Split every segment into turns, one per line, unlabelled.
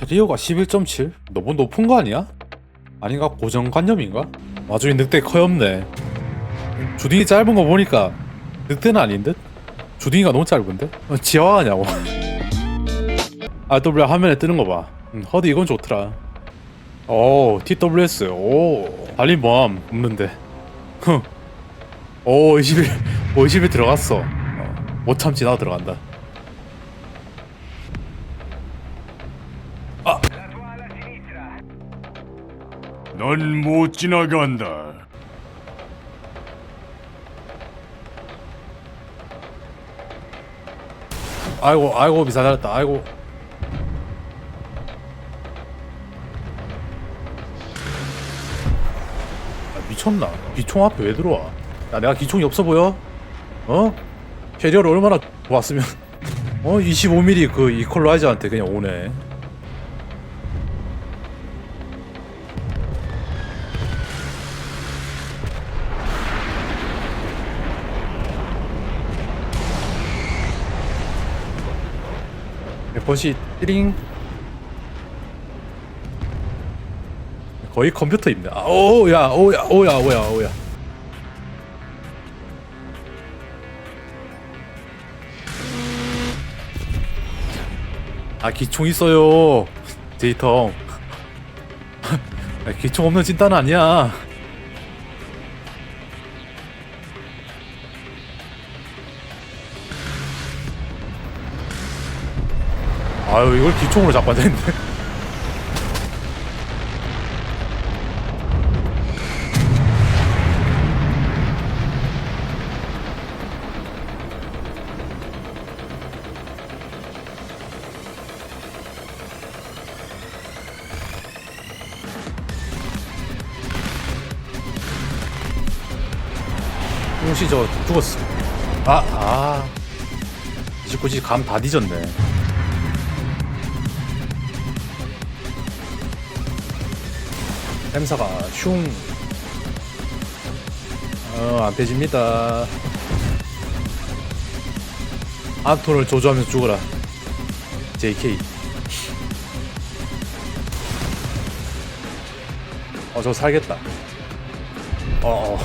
캐리어가 11.7? 너무 높은 거 아니야? 아닌가 고정관념인가? 와중에 늑대 커엽네 주둥이 짧은 거 보니까 늑대는 아닌 듯? 주둥이가 너무 짧은데? 어, 지화하냐고 RW 화면에 뜨는 거봐 음, 허드 이건 좋더라 오 TWS 오 달린 뭐함 없는데 흥. 오 21, 오 21 들어갔어 어, 못 참지 나 들어간다
넌 못 지나간다.
아이고 아이고 미사 잘했다 아이고 아, 미쳤나 기총 앞에 왜 들어와 야 내가 기총이 없어 보여? 어? 캐리어를 얼마나 좋았으면 어 25mm 그 이퀄라이저한테 그냥 오네 버시 띠링 거의 컴퓨터 입니다. 아, 오야 오야 오야 오야 오야. 아 기총 있어요. 데이터. 아, 기총 없는 찐따는 아니야. 아유 이걸 기총으로 잡아야 되는데. 혹시 저 죽었어. 아, 아. 29지 감다 뒤졌네. 햄사가 슝. 어, 안 빼집니다. 아토를 조조하면서 죽어라. JK. 어, 저 살겠다. 어, 어.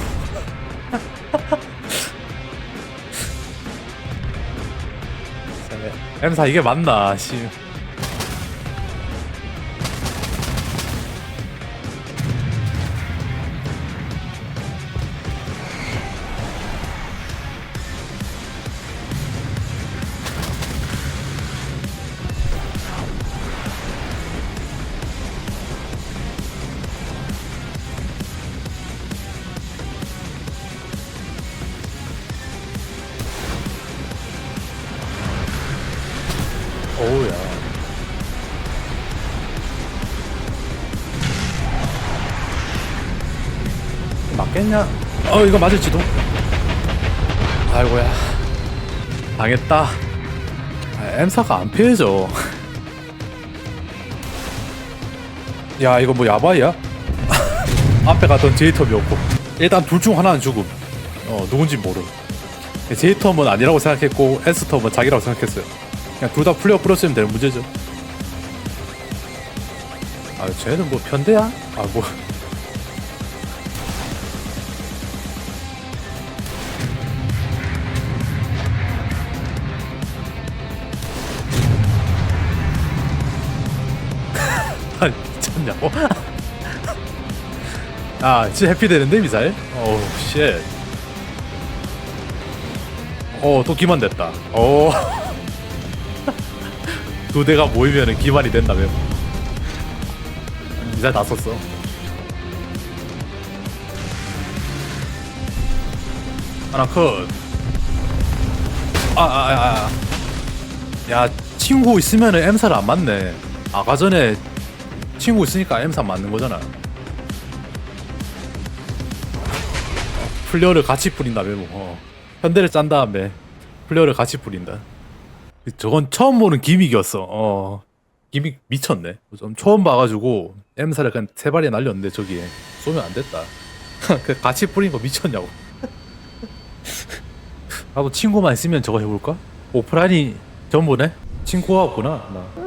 햄사 이게 맞나, 씨. 어우야. 맞겠냐? 어 이거 맞을지도. 아이고야. 당했다. 아, M사가 안 피해져. 야 이거 뭐 야바이야? 앞에 갔던 제이톱이었고 일단 둘 중 하나는 죽음. 어 누군지 모름. 제이톱은 아니라고 생각했고 에스톱은 자기라고 생각했어요. 그냥 둘다 풀려 풀었으면 되는 문제죠. 아, 쟤는 뭐 편대야? 아, 뭐. 아니, 미쳤냐고? 아, 진짜 해피 되는데, 미사일? 어우, 쉣. 어, 또 기만 됐다. 어. 두 대가 모이면은 기만이 된다며. 미사일 다 썼어. 하나 컷. 아, 아, 아, 아. 야, 친구 있으면은 M사를 안 맞네. 아까 전에 친구 있으니까 M사 맞는 거잖아. 플레어를 같이 뿌린다며, 뭐. 어. 현대를 짠 다음에 플레어를 같이 뿌린다. 저건 처음 보는 기믹이었어. 어. 기믹 미쳤네. 좀 처음 봐가지고 M사를 그냥 세 발에 날렸는데 저기에 쏘면 안 됐다. 그 같이 뿌린 거 미쳤냐고. 나도 친구만 있으면 저거 해볼까? 오프라인이 전부네? 친구가 없구나. 나.